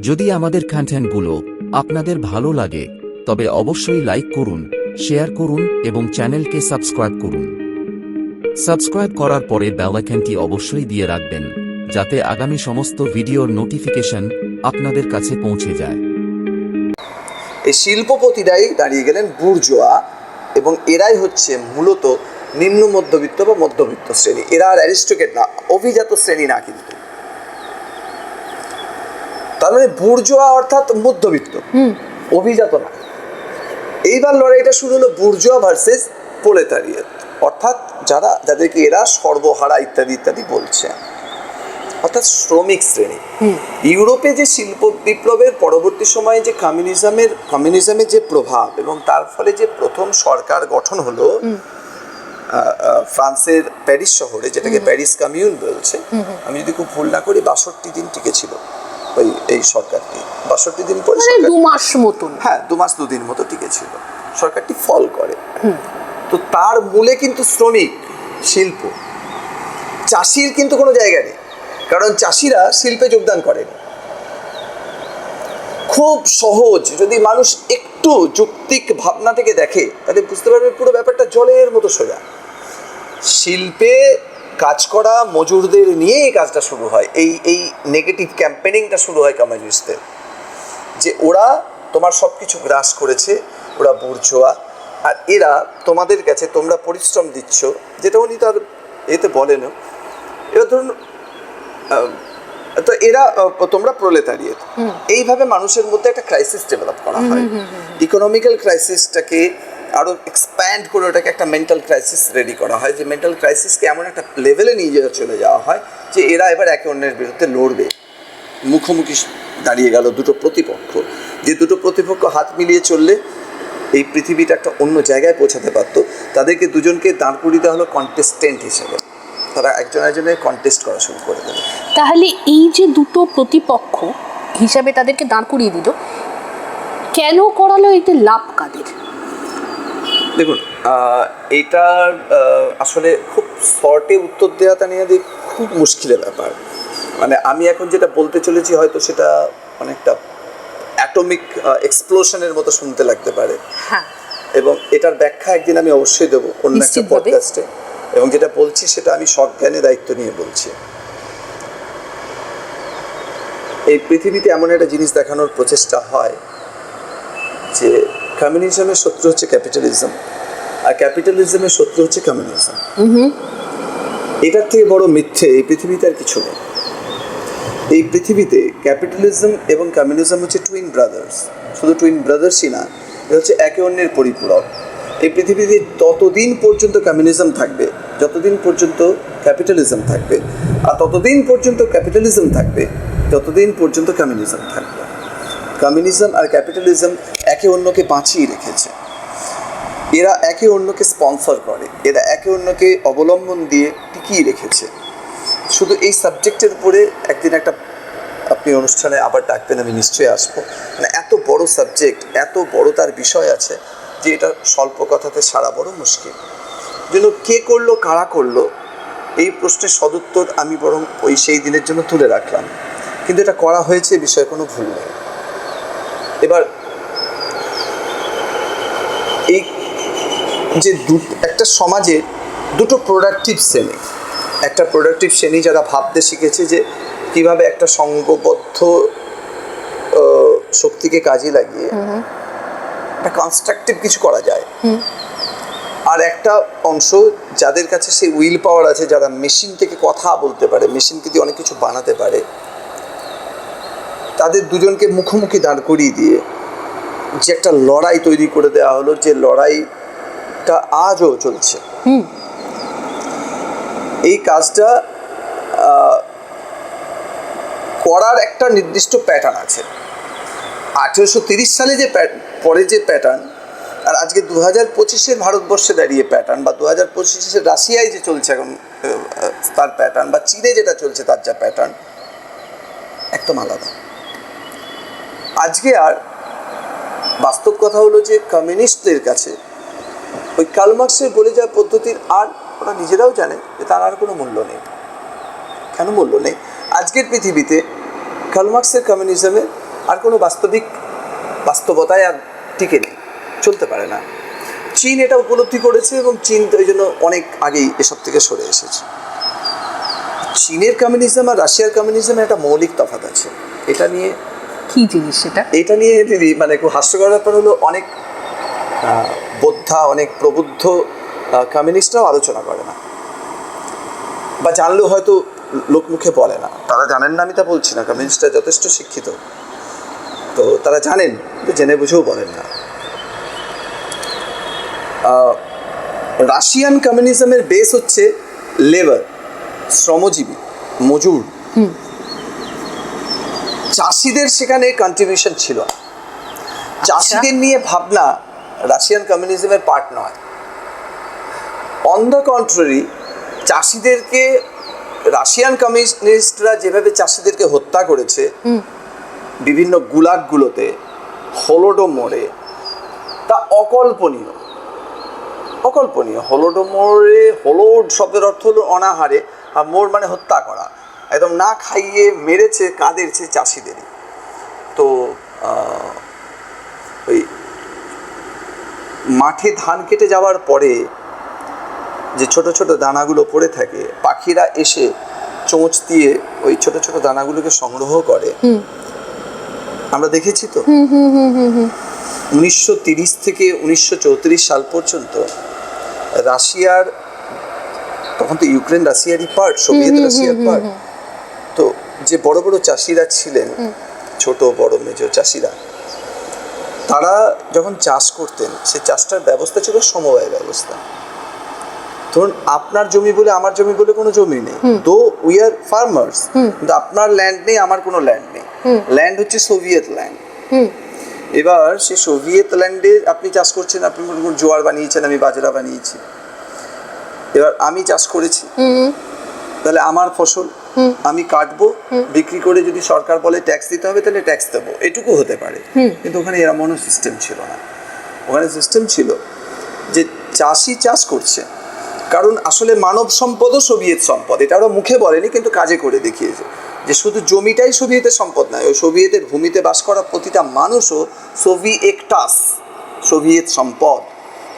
যদি আমাদের কন্টেন্টগুলো আপনাদের ভালো লাগে, তবে অবশ্যই লাইক করুন শেয়ার করুন এবং চ্যানেলকে সাবস্ক্রাইব করুন। সাবস্ক্রাইব করার পরে বেল অবশ্যই দিয়ে রাখবেন, যাতে আগামী সমস্ত ভিডিওর নোটিফিকেশন আপনাদের কাছে পৌঁছে যায়। এই শিল্পপতিরাই দাঁড়িয়ে গেলেন বুর্জোয়া এবং এরাই হচ্ছে মূলত নিম্ন মধ্যবিত্ত বা মধ্যবিত্ত শ্রেণি। এরা আর অ্যারিস্টোকেট না, অভিজাত শ্রেণি না কিন্তু। তার মানে বুর্জোয়া অর্থাৎ মধ্যবিত্ত। অভিজাত না। এইবার লড়াইটা শুরু হলো বুর্জোয়া ভার্সেস পোলেতারিয়াত অর্থাৎ যারা যাদেরকে এরা সর্বহারা ইত্যাদি ইত্যাদি বলছে। অর্থাৎ শ্রমিক শ্রেণি। ইউরোপে যে শিল্প বিপ্লবের পরবর্তী সময়ে যে কমিউনিজমের কমিউনিজমের যে প্রভাব এবং তার ফলে যে প্রথম সরকার গঠন হলো ফ্রান্সের প্যারিস শহরে যেটাকে প্যারিস কমিউন বলছে। আমি যদি খুব ভুল না করি বাষট্টি দিন টিকেছিল ওই এই সরকারটি। বাষট্টি দিন পরে মানে দু মাস মতন। হ্যাঁ দু মাস দুদিন মতো টিকেছিল। সরকারটি ফল করে। তো তার মূলে কিন্তু শ্রমিক শিল্প। চাষির কিন্তু কোনো জায়গা নেই। কারণ চাষিরা শিল্পে যোগদান করেন। খুব সহজ। যদি মানুষ একটু যৌক্তিক ভাবনা থেকে দেখে তাহলে বুঝতে পারবে পুরো ব্যাপারটা জলের মতো সোজা। শিল্পে কাজ করা মজুরদের নিয়ে এই কাজটা শুরু হয়। এই এই নেগেটিভ ক্যাম্পেনিংটা শুরু হয় কমিউনিস্টদের যে ওরা তোমার সব কিছু গ্রাস করেছে ওরা বুর্জোয়া আর এরা তোমাদের কাছে তোমরা পরিশ্রম দিচ্ছ যেটা উনি তার এতে বলেন এবার ধরুন তো এরা তোমরা প্রলেতারিয়ে এইভাবে মানুষের মধ্যে একটা ক্রাইসিস ডেভেলপ করা হয়। ইকোনমিক্যাল ক্রাইসিসটাকে আরও এক্সপ্যান্ড করে ওটাকে একটা মেন্টাল ক্রাইসিস রেডি করা হয়। যে মেন্টাল ক্রাইসিসকে এমন একটা লেভেলে নিয়ে যাওয়া চলে যাওয়া হয় যে এরা এবার একে অন্যের বিরুদ্ধে লড়বে। মুখোমুখি দাঁড়িয়ে গেল দুটো প্রতিপক্ষ। যে দুটো প্রতিপক্ষ হাত মিলিয়ে চললে এই পৃথিবীটা একটা অন্য জায়গায় পৌঁছাতে পারত। তাদেরকে দুজনকে দাঁড় করিয়ে দেওয়া হলো কন্টেস্টেন্ট হিসেবে। তারা একজন একজনের কন্টেস্ট করা শুরু করে দেবে তাহলে এই যে দুটো প্রতিপক্ষ হিসাবে তাদেরকে দাঁড় করিয়ে দিল, কেন করালো এতে লাভ কাদের? দেখুন এটার আসলে খুব শর্টে উত্তর দেওয়াটা নিয়ে খুব মুশকিলের ব্যাপার। মানে আমি এখন যেটা বলতে চলেছি হয়তো সেটা অনেকটা অ্যাটমিক এক্সপ্লোশনের মতো শুনতে লাগতে পারে। হ্যাঁ। এবং এটার ব্যাখ্যা একদিন আমি অবশ্যই দেবো অন্য একটা পডকাস্টে এবং যেটা বলছি সেটা আমি সজ্ঞানে দায়িত্ব নিয়ে বলছি। এই পৃথিবীতে এমন একটা জিনিস দেখানোর প্রচেষ্টা হয় যে কমিউনিজমের শত্রু হচ্ছে ক্যাপিটালিজম আর ক্যাপিটালিজমের শত্রু হচ্ছে কমিউনিজম এটার থেকে বড় মিথ্যে এই পৃথিবীতে আর কিছু নেই। এই পৃথিবীতে ক্যাপিটালিজম এবং কমিউনিজম হচ্ছে টুইন ব্রাদার্স শুধু টুইন ব্রাদার্সই না এটা হচ্ছে একে অন্যের পরিপূরক। এই পৃথিবীতে ততদিন পর্যন্ত কমিউনিজম থাকবে যতদিন পর্যন্ত ক্যাপিটালিজম থাকবে আর ততদিন পর্যন্ত ক্যাপিটালিজম থাকবে ততদিন পর্যন্ত কমিউনিজম থাকবে। কমিউনিজম আর ক্যাপিটালিজম একে অন্যকে বাঁচিয়ে রেখেছে। এরা একে অন্যকে স্পন্সর করে, এরা একে অন্যকে অবলম্বন দিয়ে টিকিয়ে রেখেছে। শুধু এই সাবজেক্টের উপরে একদিন একটা আপনি অনুষ্ঠানে আবার ডাকবেন, আমি নিশ্চয়ই আসব। মানে এত বড় সাবজেক্ট এত বড় তার বিষয় আছে যে এটা স্বল্প কথাতে সারা বড় মুশকিল। যেন কে করল, কারা করল, এই প্রশ্নের সদুত্তর আমি বরং ওই সেই দিনের জন্য তুলে রাখলাম। কিন্তু এটা করা হয়েছে বিষয়ে কোনো ভুল নেই। এবার এই যে দু একটা সমাজে দুটো প্রোডাক্টিভ শ্রেণি। একটা প্রোডাক্টিভ শ্রেণি যারা ভাবতে শিখেছে যে কীভাবে একটা সঙ্গবদ্ধ শক্তিকে কাজে লাগিয়ে একটা কনস্ট্রাকটিভ কিছু করা যায়। আর একটা অংশ যাদের কাছে সেই উইল পাওয়ার আছে যারা মেশিন থেকে কথা বলতে পারে মেশিনকে দিয়ে অনেক কিছু বানাতে পারে তাদের দুজনকে মুখোমুখি দাঁড় করিয়ে দিয়ে যে একটা লড়াই তৈরি করে দেওয়া হলো যে লড়াইটা আজও চলছে। এই কাজটা করার একটা নির্দিষ্ট প্যাটার্ন আছে। আঠেরোশো তিরিশ সালে যে পরে যে প্যাটার্ন আর আজকে দু হাজার পঁচিশের ভারতবর্ষে দাঁড়িয়ে প্যাটার্ন বা দু হাজার পঁচিশে রাশিয়ায় যে চলছে এখন তার প্যাটার্ন বা চীনে যেটা চলছে তার যা প্যাটার্ন একদম আলাদা। আজকে আর বাস্তব কথা হলো যে কমিউনিস্টদের কাছে ওই কালমার্ক্সের বলে যাওয়া পদ্ধতির আর ওরা নিজেরাও জানে যে তার আর কোনো মূল্য নেই। কেন মূল্য নেই? আজকের পৃথিবীতে কার্লমার্ক্সের কমিউনিজমে আর কোনো বাস্তবিক বাস্তবতায় আর টিকে নেই, চলতে পারে না। চীন এটা উপলব্ধি করেছে এবং চীন তো এই জন্য অনেক আগেই এসব থেকে সরে এসেছে। চীনের কমিউনিজম আর রাশিয়ার কমিউনিজমে একটা মৌলিক তফাৎ আছে। এটা নিয়ে কি জিনিস সেটা? এটা নিয়ে দিদি মানে খুব হাস্যকর ব্যাপার হলো অনেক বোদ্ধা অনেক প্রবুদ্ধ কমিউনিস্টরাও আলোচনা করে না। বা জানলেও হয়তো লোকমুখে বলে না। তারা জানেন না আমি তা বলছি না। কমিউনিস্টরা যথেষ্ট শিক্ষিত। তো তারা জানেন জেনে বুঝেও বলেন না। রাশিয়ান কমিউনিজমের বেস হচ্ছে লেবার শ্রমজীবী মজুর। চাষিদের সেখানে কন্ট্রিবিউশন ছিল। চাষিদের নিয়ে ভাবনা রাশিয়ান কমিউনিজমের পার্ট নয়। অন দ্য কন্ট্রারি চাষিদেরকে রাশিয়ান কমিউনিস্টরা যেভাবে চাষিদেরকে হত্যা করেছে বিভিন্ন গুলাকগুলোতে হলোডোমোরে তা অকল্পনীয়। অকল্পনীয়। হলোডোমোরে হলোড শব্দের অর্থ হলো অনাহারে আর মোর মানে হত্যা করা। একদম না খাইয়ে মেরেছে কাঁদেরছে চাষিদেরই। তো ওই মাঠে ধান কেটে যাওয়ার পরে যে ছোট ছোট দানাগুলো পড়ে থাকে পাখিরা এসে চোঁচ দিয়ে ওই ছোট ছোট দানাগুলোকে সংগ্রহ করে। আমরা দেখেছি তো? উনিশশো তিরিশ থেকে উনিশশো চৌত্রিশ সাল পর্যন্ত রাশিয়ার তখন তো ইউক্রেন রাশিয়ারই পার্ট সোভিয়েত রাশিয়ার পার্ট যে বড় বড় চাষিরা ছিলেন ছোট বড় মেজো চাষিরা তারা যখন চাষ করতেন সে চাষটার ব্যবস্থা ছিল সমবায় ব্যবস্থা। ধরুন আপনার জমি বলে আমার জমি বলে কোনো জমি নেই। দো উই আর ফার্মার্স কিন্তু আপনার ল্যান্ড নেই আমার কোনো ল্যান্ড নেই। ল্যান্ড হচ্ছে সোভিয়েত ল্যান্ড এবার সে সোভিয়েত ল্যান্ডে আপনি চাষ করছেন আপনি জোয়ার বানিয়েছেন আমি বাজরা বানিয়েছি। এবার আমি চাষ করেছি। তাহলে আমার ফসল? আমি কাটবো বিক্রি করে যদি সরকার বলে ট্যাক্স দিতে হবে তাহলে ট্যাক্স দেবো। এটুকু হতে পারে। কিন্তু ওখানে এমনও সিস্টেম ছিল না। ওখানে সিস্টেম ছিল যে চাষি চাষ করছে। কারণ আসলে মানব সম্পদও সোভিয়েত সম্পদ। এটা ওরা মুখে বলেনি কিন্তু কাজে করে দেখিয়েছে। যে শুধু জমিটাই সোভিয়েতের সম্পদ নয় ওই সোভিয়েতের ভূমিতে বাস করা প্রতিটা মানুষও সোভিয়েকটাস সোভিয়েত সম্পদ।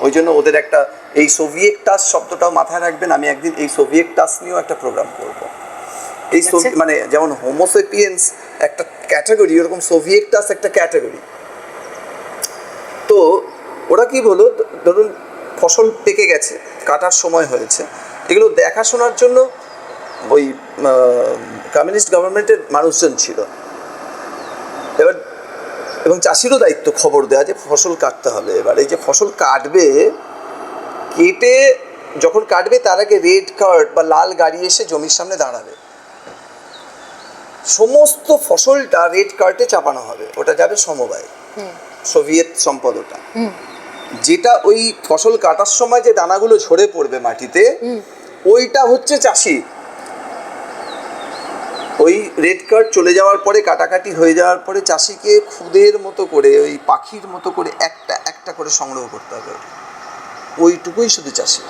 ওই জন্য ওদের একটা এই সোভিয়েকটাস শব্দটাও মাথায় রাখবেন আমি একদিন এই সোভিয়েকটাস নিয়েও একটা প্রোগ্রাম করব। এই। মানে যেমন হোমোসেপিয়েন্স একটা ক্যাটাগরি ওরকম সোভিয়েটাস একটা ক্যাটাগরি তো ওরা কি বলো ধরুন ফসল পেকে গেছে কাটার সময় হয়েছে। এগুলো দেখাশোনার জন্য ওই কমিউনিস্ট গভর্নমেন্টের মানুষজন ছিল। এবার এবং চাষিরও দায়িত্ব খবর দেওয়া যে ফসল কাটতে হবে। এবার এই যে ফসল কাটবে কেটে যখন কাটবে তার আগে রেড কার্ড বা লাল গাড়ি এসে জমির সামনে দাঁড়াবে। সমস্ত ফসলটা রেড কার্টে চাপানো হবে। ওটা যাবে সমবায়। সোভিয়েত সম্পদ ওটা যেটা ওই ফসল কাটার সময় যে দানাগুলো ঝরে পড়বে মাটিতে ওইটা হচ্ছে চাষি। ওই রেড কার্ড চলে যাওয়ার পরে কাটাকাটি হয়ে যাওয়ার পরে চাষিকে খুদের মতো করে ওই পাখির মতো করে একটা একটা করে সংগ্রহ করতে হবে। ওইটুকুই শুধু চাষি।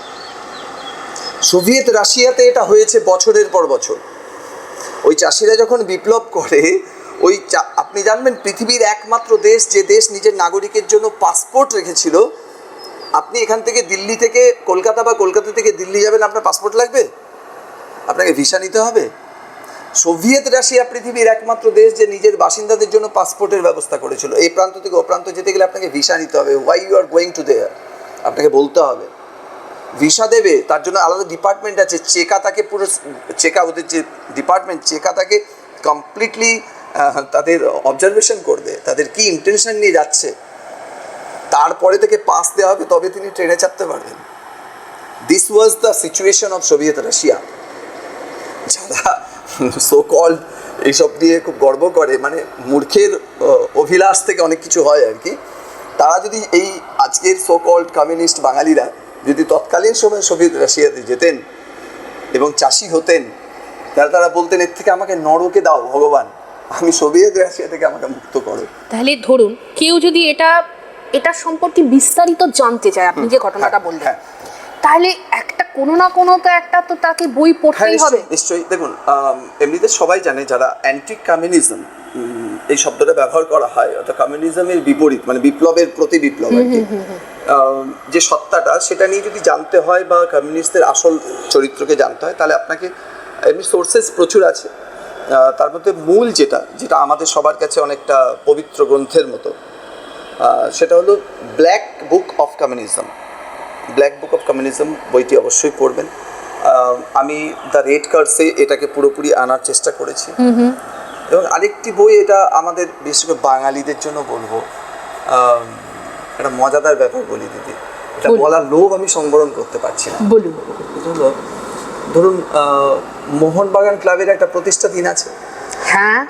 সোভিয়েত রাশিয়াতে এটা হয়েছে বছরের পর বছর। ওই চাষিরা যখন বিপ্লব করে, ওই আপনি জানবেন পৃথিবীর একমাত্র দেশ যে দেশ নিজের নাগরিকের জন্য পাসপোর্ট রেখেছিল, আপনি এখান থেকে দিল্লি থেকে কলকাতা বা কলকাতা থেকে দিল্লি যাবেন, আপনার পাসপোর্ট লাগবে? আপনাকে ভিসা নিতে হবে। সোভিয়েত রাশিয়া পৃথিবীর একমাত্র দেশ যে নিজের বাসিন্দাদের জন্য পাসপোর্টের ব্যবস্থা করেছিল। এই প্রান্ত থেকে ও প্রান্ত যেতে গেলে আপনাকে ভিসা নিতে হবে। Why you are going to there আপনাকে বলতে হবে। ভিসা দেবে, তার জন্য আলাদা ডিপার্টমেন্ট আছে। চেকা তাকে পুরো চেকা ওদের যে ডিপার্টমেন্ট চেকা তাকে কমপ্লিটলি তাদের অবজারভেশন করবে। তাদের কি ইন্টেনশন নিয়ে যাচ্ছে? তারপরে থেকে পাস দেওয়া হবে, তবে তিনি ট্রেনে চাপতে পারবেন। This was the situation of Soviet Russia যারা সো কল এইসব নিয়ে খুব গর্ব করে মানে মূর্খের অভিলাষ থেকে অনেক কিছু হয় আর কি। তারা যদি এই আজকের সো কল্ড কমিউনিস্ট বাঙালিরা যদি তৎকালীন সময় সোভিয়েত রাশিয়াতে যেতেন এবং চাষি হতেন তাহলে তারা বলতেন এর থেকে আমাকে নরকে দাও ভগবান। আমি সোভিয়েত রাশিয়া থেকে আমাকে মুক্ত করো। তাহলে ধরুন কেউ যদি এটা এটা সম্পর্কে বিস্তারিত জানতে চায় আপনি যে ঘটনাটা হ্যাঁ, বললেন। হ্যাঁ। তাহলে একটা কোনো না কোনো তো একটা তো তাকে বই হ্যাঁ পড়তেই হবে। নিশ্চয়ই দেখুন এমনিতে সবাই জানে যারা অ্যান্টি কমিউনিজম এই শব্দটা ব্যবহার করা হয় অর্থাৎ কমিউনিজমের বিপরীত মানে বিপ্লবের প্রতি বিপ্লব আর কি। যে সত্তাটা সেটা নিয়ে যদি জানতে হয় বা কমিউনিস্টদের আসল চরিত্রকে জানতে হয় তাহলে আপনাকে এমনি সোর্সেস প্রচুর আছে। তার মধ্যে মূল যেটা যেটা আমাদের সবার কাছে অনেকটা পবিত্র গ্রন্থের মতো সেটা হলো black book of communism black book of communism বইটি অবশ্যই পড়বেন। আমি দ্য রেড কার্সে এটাকে পুরোপুরি আনার চেষ্টা করেছি। এবং আরেকটি বই এটা আমাদের বিশেষ করে বাঙালিদের জন্য বলব। একটা মজাদার ব্যাপার বলি দিদি। এটা বলার লোভ আমি সংবরণ করতে পারছি না। বলুন। হলো ধরুন মোহনবাগান ক্লাবের একটা প্রতিষ্ঠা দিন আছে। হ্যাঁ।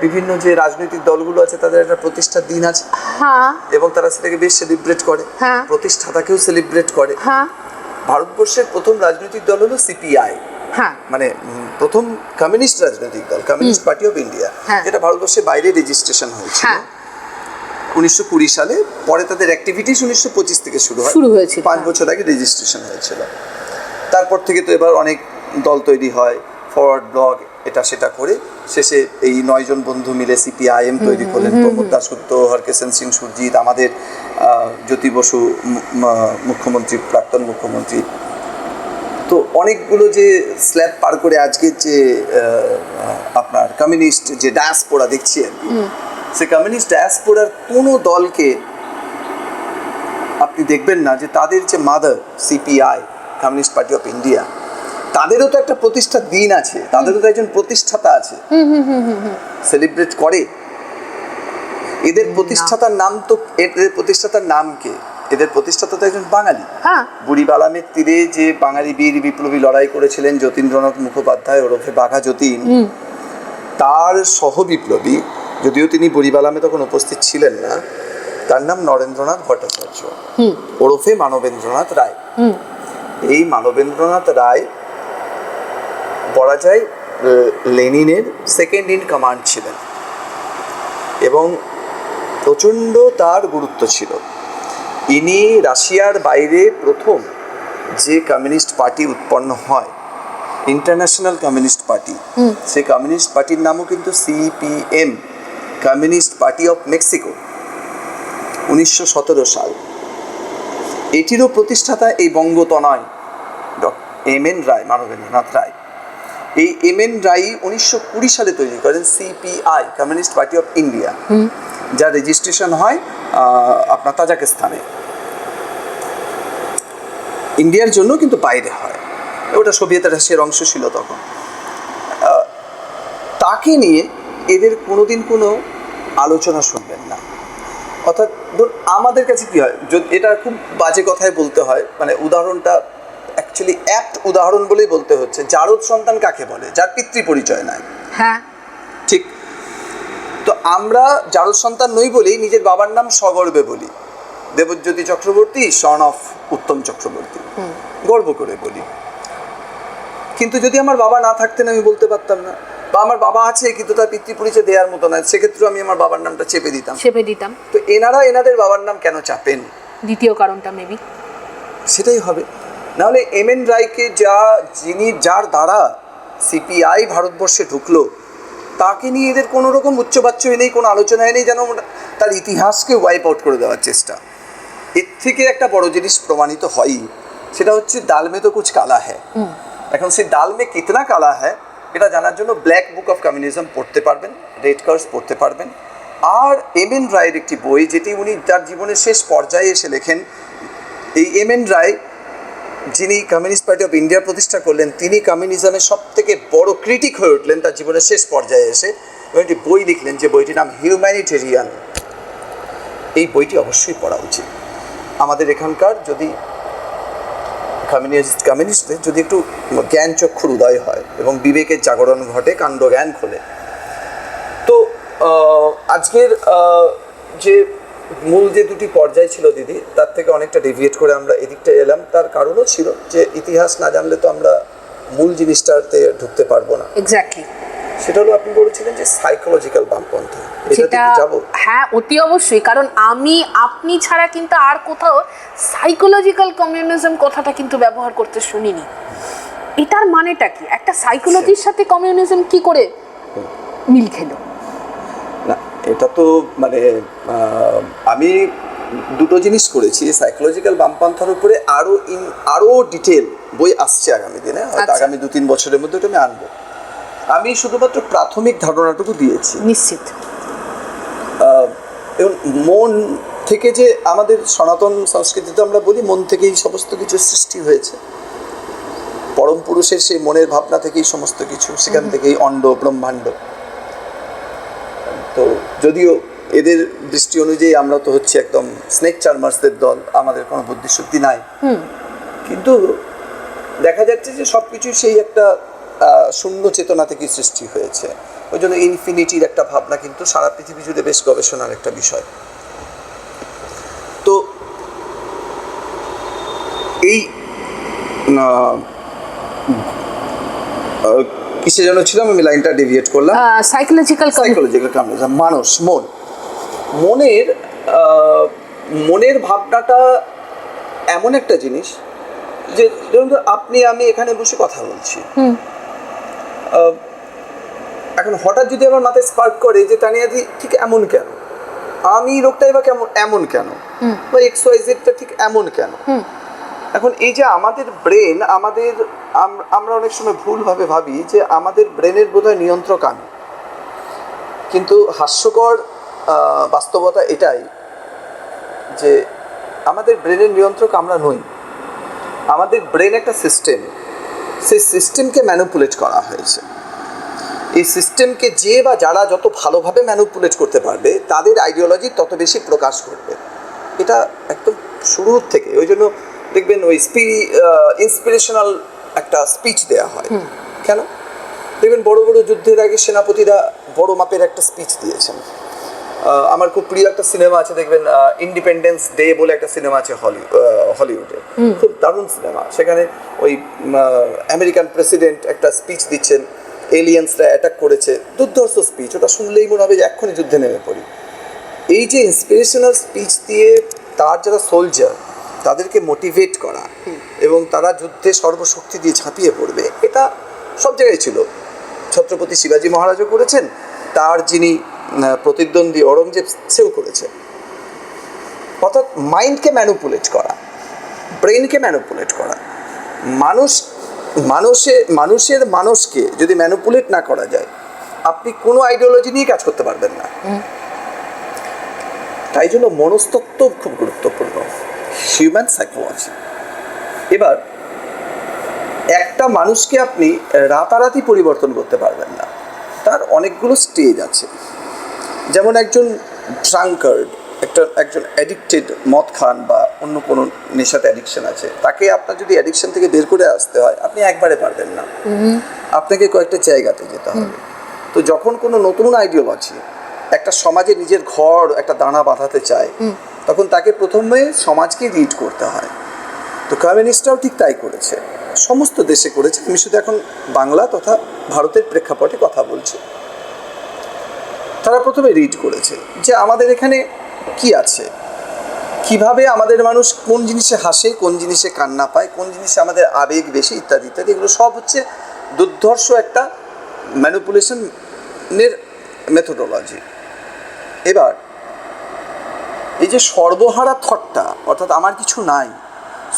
বিভিন্ন যে রাজনৈতিক দলগুলো আছে তাদের একটা প্রতিষ্ঠার দিন আছে। হ্যাঁ। এবং তারা সেটাকে বেশ সেলিব্রেট করে। হ্যাঁ। প্রতিষ্ঠাতাকেও সেলিব্রেট করে। হ্যাঁ। ভারতবর্ষের প্রথম রাজনৈতিক দল হলো সিপিআই। হ্যাঁ। মানে প্রথম কমিউনিস্ট রাজনৈতিক দল কমিউনিস্ট পার্টি অফ ইন্ডিয়া। যেটা ভারতবর্ষের বাইরে রেজিস্ট্রেশন হয়েছিল। হ্যাঁ। উনিশশো কুড়ি সালে পরে তাদের অ্যাক্টিভিটিস উনিশশো পঁচিশ থেকে শুরু হয়। শুরু হয়েছিল, পাঁচ। বছর আগে রেজিস্ট্রেশন হয়েছিল। তারপর থেকে তো এবার অনেক দল তৈরি হয় ফরওয়ার্ড ব্লগ এটা সেটা করে। শেষে এই নয়জন বন্ধু মিলে সিপিআইএম তৈরি করলেন। প্রমোদ দাসগুপ্ত হরকেশন সিং সুরজিৎ আমাদের জ্যোতি বসু মুখ্যমন্ত্রী প্রাক্তন মুখ্যমন্ত্রী। তো অনেকগুলো যে স্ল্যাব পার করে আজকে যে আপনার কমিউনিস্ট যে ডায়াসপোরা দেখছি আর কি সে কমিউনিস্ট ডায়াসপোরার কোনো দলকে আপনি দেখবেন না যে তাদের যে mother CPI communist party of India তাদেরও তো একটা প্রতিষ্ঠার দিন আছে তাদেরও তো একজন প্রতিষ্ঠাতা আছে। সেলিব্রেট করে। এদের প্রতিষ্ঠাতার নাম তো এদের প্রতিষ্ঠাতার নাম কে? এদের প্রতিষ্ঠাতা তো একজন বাঙালি। হ্যাঁ। বুড়িবালামের তীরে যে বাঙালি বীর বিপ্লবী লড়াই করেছিলেন যতীন্দ্রনাথ মুখোপাধ্যায় ওরফে বাঘা যতীন তার সহ বিপ্লবী যদিও তিনি বুড়িবালামে তখন উপস্থিত ছিলেন না তার নাম নরেন্দ্রনাথ ভট্টাচার্য। ওরফে মানবেন্দ্রনাথ রায়। এই মানবেন্দ্রনাথ রায় বলা যায় লেনিনের সেকেন্ড ইন কমান্ড ছিলেন এবং প্রচণ্ড তার গুরুত্ব ছিল। ইনি রাশিয়ার বাইরে প্রথম যে কমিউনিস্ট পার্টি উৎপন্ন হয় ইন্টারন্যাশনাল কমিউনিস্ট পার্টি। সেই কমিউনিস্ট পার্টির নামও কিন্তু CPM. Communist party of Mexico উনিশশো সতেরো সাল। এটিরও প্রতিষ্ঠাতা এই বঙ্গত নয় বঙ্গতনয় এম এন রায় মানবেন্দ্রনাথ রায়। এই এম এন রায় উনিশশো কুড়ি সালে তৈরি করেন CPI communist party of India যার রেজিস্ট্রেশন হয় আপনার তাজাকিস্তানে। ইন্ডিয়ার জন্য কিন্তু বাইরে হয়। ওটা সোভিয়েত রাশিয়ার অংশ ছিল তখন। তাকে নিয়ে এদের কোনোদিন কোনো আলোচনা শুনবেন না। অর্থাৎ ধর আমাদের কাছে কি হয় যদি এটা খুব বাজে কথায় বলতে হয় মানে উদাহরণটা অ্যাকচুয়ালি অ্যাপ্ট উদাহরণ বলেই বলতে হচ্ছে। জারদ সন্তান কাকে বলে? যার পিতৃ পরিচয় নাই। হ্যাঁ। ঠিক? তো আমরা জারদ সন্তান নই বলেই নিজের বাবার নাম সগর্বে বলি। Debjyoti Chakraborty son of Uttam Chakraborty. গর্ব করে বলি। কিন্তু যদি আমার বাবা না থাকতেন আমি বলতে পারতাম না। বা আমার বাবা আছে কিন্তু তার পিতৃ পরিচয় দেওয়ার মতো নয়। সেক্ষেত্রে আমি আমার বাবার নামটা চেপে দিতাম। চেপে দিতাম। তো এনারা এনাদের বাবার নাম কেন চাপেন? দ্বিতীয় কারণটা মেবি সেটাই হবে। নাহলে এম এন রায়কে যা যিনি যার দ্বারা সিপিআই ভারতবর্ষে ঢুকলো তাকে নিয়ে এদের কোনো রকম উচ্চবাচ্য নেই কোনো আলোচনায় নেই যেন তার ইতিহাসকে ওয়াইপ আউট করে দেওয়ার চেষ্টা। এর থেকে একটা বড় জিনিস প্রমাণিত হয়ই। সেটা হচ্ছে ডাল মে তো কুছ কালা হ্যায়। এখন সেই ডাল মে কিতনা কালা হ্যায় এটা জানার জন্য ব্ল্যাক বুক অফ কমিউনিজম পড়তে পারবেন রেড কার্স পড়তে পারবেন। আর এম এন রায়ের একটি বই, যেটি উনি তার জীবনের শেষ পর্যায়ে এসে লেখেন, এই এম এন রায় যিনি কমিউনিস্ট পার্টি অফ ইন্ডিয়া প্রতিষ্ঠা করলেন, তিনি কমিউনিজমের সব থেকে বড় ক্রিটিক হয়ে উঠলেন তার জীবনের শেষ পর্যায়ে এসে। এবং একটি বই লিখলেন, যে বইটির নাম হিউম্যানিটেরিয়ান এই বইটি অবশ্যই পড়া উচিত। আমাদের এখানকার যদি কমিউনিস্ট কমিউনিস্টদের যদি একটু জ্ঞান চক্ষুর উদয় হয় এবং বিবেকের জাগরণ ঘটে, কাণ্ড জ্ঞান খোলে। তো আজকের যে মূল যে দুটি পর্যায় ছিল দিদি, তার থেকে অনেকটা ডেভিয়েট করে আমরা এদিকটা এলাম। তার কারণও ছিল যে, ইতিহাস না জানলে তো আমরা মূল জিনিসটাতে ঢুকতে পারব না। এক্স্যাক্টলি সেটা হলো আপনি বলেছিলেন যে সাইকোলজিক্যাল বামপন্থা। যাব? হ্যাঁ অতি অবশ্যই। কারণ আমি আপনি ছাড়া কিন্তু আর কোথাও সাইকোলজিক্যাল কমিউনিজম কথাটা কিন্তু ব্যবহার করতে শুনিনি। এটার মানেটা কি? একটা সাইকোলজির সাথে কমিউনিজম কি করে মিল খেলো? না এটা তো মানে আমি দুটো জিনিস করেছি। সাইকোলজিক্যাল বামপন্থার উপরে আরও ইন আরও ডিটেল বই আসছে আগামী দিনে। হয়তো আচ্ছা। আগামী দু তিন বছরের মধ্যে ওটা আমি আনব। আমি শুধুমাত্র প্রাথমিক ধারণাটুকু দিয়েছি। নিশ্চিত। এবং মন থেকে যে আমাদের সনাতন সংস্কৃতিতে আমরা বলি মন থেকেই সমস্ত কিছু সৃষ্টি হয়েছে। পরম পুরুষের সেই মনের ভাবনা থেকেই সমস্ত কিছু সেখান থেকেই অণ্ড ব্রহ্মাণ্ড। তো যদিও এদের দৃষ্টি অনুযায়ী আমরা তো হচ্ছে একদম স্নেক চার্মার্সদের দল আমাদের কোনো বুদ্ধিশুদ্ধি নাই। কিন্তু দেখা যাচ্ছে যে সব কিছু সেই একটা শূন্য চেতনা থেকে সৃষ্টি হয়েছে। ওই জন্য ইনফিনিটির একটা ভাবনা কিন্তু সারা পৃথিবী জুড়ে বেশ গবেষণার একটা বিষয়। তো এই কিসে যেন ছিলাম আমি লাইনটা ডেভিয়েট করলাম? সাইকোলজিক্যাল সাইকোলজিক্যাল কমিউনিজম মানুষ মন। মনের মনের ভাবনাটা এমন একটা জিনিস যে ধরুন আপনি আমি এখানে বসে কথা বলছি। এখন হঠাৎ যদি আমার মাথায় স্পার্ক করে যে তানিয়াদি ঠিক এমন কেন? আমি লোকটাই বা কেমন এমন কেন? বা এক্স ওয়াই জেডটা ঠিক এমন কেন? এখন এই যে আমাদের ব্রেন আমাদের আমরা অনেক সময় ভুলভাবে ভাবি যে আমাদের ব্রেনের বোধহয় নিয়ন্ত্রক আমি। কিন্তু হাস্যকর বাস্তবতা এটাই যে আমাদের ব্রেনের নিয়ন্ত্রক আমরা নই। আমাদের ব্রেন একটা সিস্টেম সেই সিস্টেমকে ম্যানুপুলেট করা হয়েছে। এই সিস্টেমকে যে বা যারা যত ভালোভাবে ম্যানুপুলেট করতে পারবে তাদের আইডিওলজি তত বেশি প্রকাশ করবে। এটা একদম শুরুর থেকে ওই জন্য দেখবেন ওই স্পি ইন্সপিরেশনাল একটা স্পিচ দেয়া হয়। কেন? দেখবেন বড় বড় যুদ্ধের আগে সেনাপতিরা বড় মাপের একটা স্পিচ দিয়েছেন। আমার খুব প্রিয় একটা সিনেমা আছে দেখবেন ইন্ডিপেন্ডেন্স ডে বলে একটা সিনেমা আছে হলি হলিউডে। খুব দারুণ সিনেমা। সেখানে ওই আমেরিকান প্রেসিডেন্ট একটা স্পিচ দিচ্ছেন এলিয়েন্সরা অ্যাটাক করেছে দুর্ধর্ষ স্পিচ ওটা শুনলেই মনে হবে যে এক্ষুনি যুদ্ধে নেমে পড়ি। এই যে ইন্সপিরেশনাল স্পিচ দিয়ে তার যারা সোলজার তাদেরকে মোটিভেট করা এবং তারা যুদ্ধে সর্বশক্তি দিয়ে ঝাঁপিয়ে পড়বে এটা সব জায়গায় ছিল। ছত্রপতি শিবাজী মহারাজও করেছেন তার যিনি প্রতিদ্বন্দ্বী অরঙ্গজেব সেও করেছে। অর্থাৎ মাইন্ডকে ম্যানুপুলেট করা ব্রেনকে ম্যানুপুলেট করা। মানুষ মানুষে মানুষের মানুষকে যদি ম্যানুপুলেট না করা যায় আপনি কোনো আইডিওলজি নিয়ে কাজ করতে পারবেন না। তাই জন্য মনস্তত্ত্ব খুব গুরুত্বপূর্ণ হিউম্যান সাইকোলজি এবার একটা মানুষকে আপনি রাতারাতি পরিবর্তন করতে পারবেন না। তার অনেকগুলো স্টেজ আছে। যেমন একজন ড্রাঙ্কার্ড একটা, একজন অ্যাডিক্টেড মদ খান বা অন্য কোনো নেশাতে অ্যাডিকশন আছে, তাকে আপনার যদি অ্যাডিকশন থেকে বের করে আসতে হয়, আপনি একবারে পারবেন না। আপনাকে কয়েকটা জায়গাতে যেতে হবে। তো যখন কোনো নতুন আইডিওলজি একটা সমাজে নিজের ঘর, একটা দানা বাঁধাতে চায়, তখন তাকে প্রথমে সমাজকে রিড করতে হয়। তো কমিউনিস্টরাও ঠিক তাই করেছে। সমস্ত দেশে করেছে। আমি শুধু এখন বাংলা তথা ভারতের প্রেক্ষাপটে কথা বলছি। তারা প্রথমে রিড করেছে যে আমাদের এখানে কি আছে? কীভাবে আমাদের মানুষ কোন জিনিসে হাসে, কোন জিনিসে কান্না পায়, কোন জিনিসে আমাদের আবেগ বেশি ইত্যাদি ইত্যাদি, এগুলো সব হচ্ছে দুর্ধর্ষ একটা ম্যানুপুলেশনের মেথোডোলজি এবার, এই যে সর্বহারা থটটা অর্থাৎ আমার কিছু নাই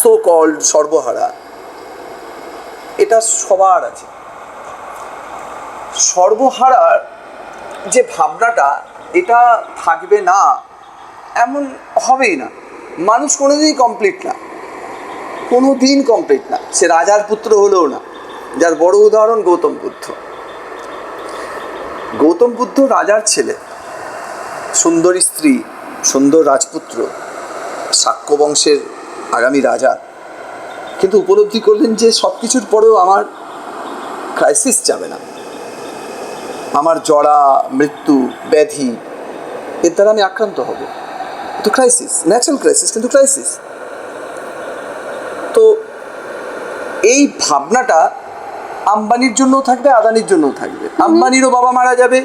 সো কল্ড সর্বহারা, এটা সবার আছে। সর্বহারার যে ভাবনাটা, এটা থাকবে না, এমন হবেই না। মানুষ কোনোদিনই কমপ্লিট না। কোনো দিন কমপ্লিট না। সে রাজার পুত্র হলেও না। যার বড় উদাহরণ গৌতম বুদ্ধ। গৌতম বুদ্ধ রাজার ছেলে। সুন্দরী স্ত্রী, সুন্দর রাজপুত্র শাক্য বংশের আগামী রাজা। কিন্তু উপলব্ধি করলেন যে সব কিছুর পরেও আমার ক্রাইসিস যাবে না। আমার জড়া মৃত্যু ব্যাধি এর দ্বারা আমি আক্রান্ত হব। তো ক্রাইসিস ন্যাচারাল ক্রাইসিস কিন্তু ক্রাইসিস তো এই ভাবনাটা আম্বানির জন্যও থাকবে আদানির জন্যও থাকবে। আম্বানিরও বাবা মারা যাবে।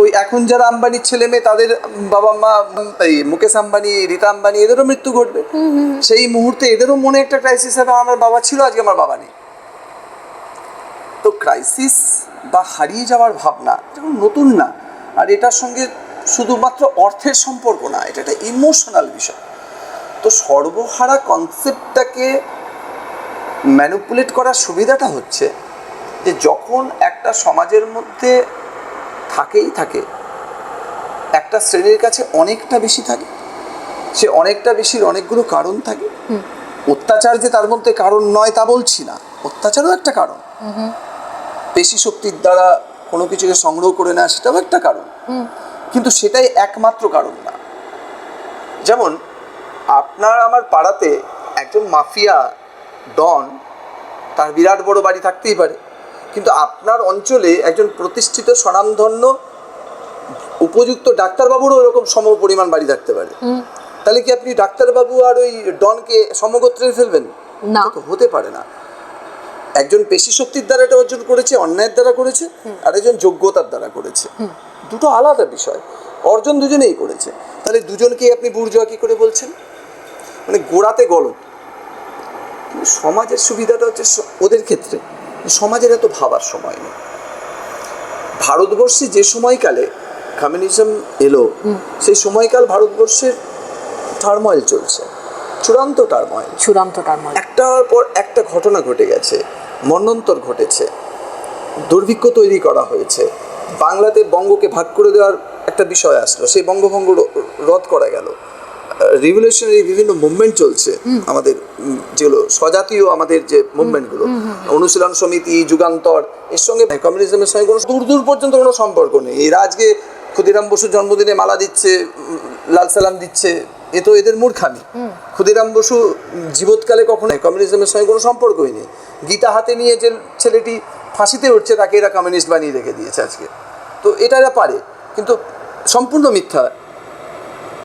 ওই এখন যারা আম্বানির ছেলে মেয়ে তাদের বাবা মা এই মুকেশ আম্বানি রীতা আম্বানি এদেরও মৃত্যু ঘটবে। সেই মুহূর্তে এদেরও মনে একটা ক্রাইসিস হবে আমার বাবা ছিল আজকে আমার বাবা নেই। তো ক্রাইসিস বা হারিয়ে যাওয়ার ভাবনা কোনো নতুন না। আর এটার সঙ্গে শুধুমাত্র অর্থের সম্পর্ক না এটা একটা ইমোশনাল বিষয়। তো সর্বহারা কনসেপ্টটাকে ম্যানুপুলেট করার সুবিধাটা হচ্ছে যে যখন একটা সমাজের মধ্যে থাকেই থাকে একটা শ্রেণির কাছে অনেকটা বেশি থাকে সে অনেকটা বেশির অনেকগুলো কারণ থাকে। অত্যাচার যে তার মধ্যে কারণ নয় তা বলছি না অত্যাচারও একটা কারণ। পেশি শক্তির দ্বারা কোনো কিছুকে সংগ্রহ করে নেওয়া সেটাও একটা কারণ। কিন্তু সেটাই একমাত্র কারণ না। যেমন আপনার আমার পাড়াতে একজন মাফিয়া ডন তার বিরাট বড় বাড়ি থাকতেই পারে। কিন্তু আপনার অঞ্চলে একজন প্রতিষ্ঠিত স্বনামধন্য উপযুক্ত ডাক্তারবাবুরও এরকম সম পরিমাণ বাড়ি থাকতে পারে। তাহলে কি আপনি ডাক্তারবাবু আর ওই ডনকে সমগোত্রে ফেলবেন? না। হতে পারে না। একজন পেশি শক্তির দ্বারা এটা অর্জন করেছে অন্যায়ের দ্বারা করেছে আর একজন যোগ্যতার দ্বারা করেছে। দুটো আলাদা বিষয়। অর্জন দুজনেই করেছে। তাহলে দুজনকেই আপনি বুর্জোয়া কি করে বলছেন? মানে গোড়াতে গলদ। কিন্তু সমাজের সুবিধাটা হচ্ছে ওদের ক্ষেত্রে। সমাজের এত ভাবার সময় নেই। ভারতবর্ষে যে সময়কালে কমিউনিজম এলো সেই সময়কাল ভারতবর্ষের টার্ময়েল চলছে। চূড়ান্ত টার্ময়েল চূড়ান্তটার মধ্যে একটার পর একটা ঘটনা ঘটে গেছে মন্বন্তর ঘটেছে দুর্ভিক্ষ তৈরি করা হয়েছে। বাংলাতে বঙ্গকে ভাগ করে দেওয়ার একটা বিষয় আসলো সেই বঙ্গভঙ্গ রদ করা গেল। রিভলিউশনারি বিভিন্ন মুভমেন্ট চলছে আমাদের যেগুলো স্বজাতীয় আমাদের যে মুভমেন্টগুলো অনুশীলন সমিতি যুগান্তর এর সঙ্গে কমিউনিজমের সঙ্গে কোনো দূর দূর পর্যন্ত কোনো সম্পর্ক নেই। এরা আজকে ক্ষুদিরাম বসুর জন্মদিনে মালা দিচ্ছে লাল সালাম দিচ্ছে এ তো এদের মূর্খামি। ক্ষুদিরাম বসু জীবৎকালে কখনো কমিউনিজমের সঙ্গে কোনো সম্পর্কই নেই। গীতা হাতে নিয়ে যে ছেলেটি ফাঁসিতে উঠছে, তাকে এরা কমিউনিস্ট বানিয়ে রেখে দিয়েছে আজকে। তো এটা এরা পারে, কিন্তু সম্পূর্ণ মিথ্যা